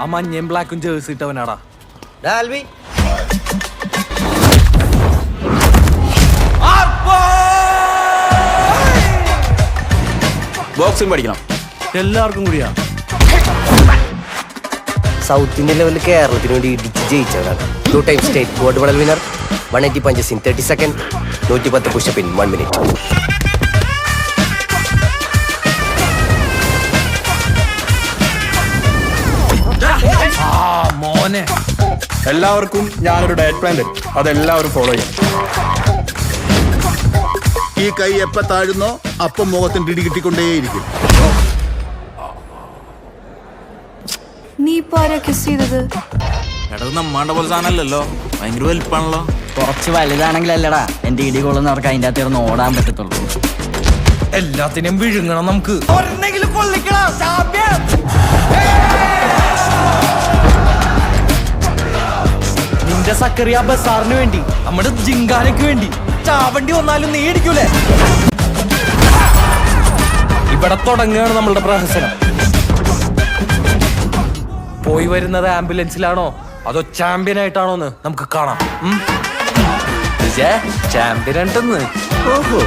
ആ മഞ്ഞയും ബ്ലാക്കും ജേഴ്സി ഇട്ടവനാടാ. ഡാൽവി ബോക്സിംഗ് പഠിക്കണം. എല്ലാവർക്കും കൂടിയാ. സൗത്ത് ഇന്ത്യൻ ലെവലിൽ കേരളത്തിന് വേണ്ടി ഇടിച്ച് ജയിച്ചവരാണ് two time state gold medal winner one eighty punches in thirty second നൂറ്റി പത്ത് പുഷപ്പിൻ ഇൻ വൺ മിനിറ്റ് മോനെ. എല്ലാവർക്കും ഞാനൊരു ഡയറ്റ് പ്ലാൻ തരും അതെല്ലാവരും ഫോളോ ചെയ്യാം ഈ കൈ എപ്പ താഴുന്നോ അപ്പം മുഖത്തിന് ഇടി കിട്ടിക്കൊണ്ടേയിരിക്കും. നീ ഇപ്പൊ ആരാ കിസ് ചെയ്തത്? എടാ നമ്മാണ്ട പോലെ സാധനമല്ലല്ലോ. ഭയങ്കര വലിപ്പാണല്ലോ കുറച്ച് വലുതാണെങ്കിലല്ലടാ എന്റെ ഇടി കൊള്ളുന്നവർക്ക് അതിന്റെ അകത്ത് ഇരുന്ന് ഓടാൻ പറ്റത്തുള്ളൂ. എല്ലാത്തിനും വിഴുങ്ങണം നമുക്ക്. നിന്റെ സക്കറിയ ബസാറിന് വേണ്ടി നമ്മുടെ ജിങ്കാനയ്ക്ക് വേണ്ടി. ചാവണ്ടി വന്നാലും നീ ഇടിക്കൂലേ ഇവിടെ തുടങ്ങുകയാണ് നമ്മളുടെ പ്രഹസനം. പോയി വരുന്നത് ആംബുലൻസിലാണോ? അതോ ചാമ്പ്യൻ ആയിട്ടാണോ എന്ന് നമുക്ക് കാണാം. ചാമ്പ്യൻ ഉണ്ടെന്ന്. ഓഹോ.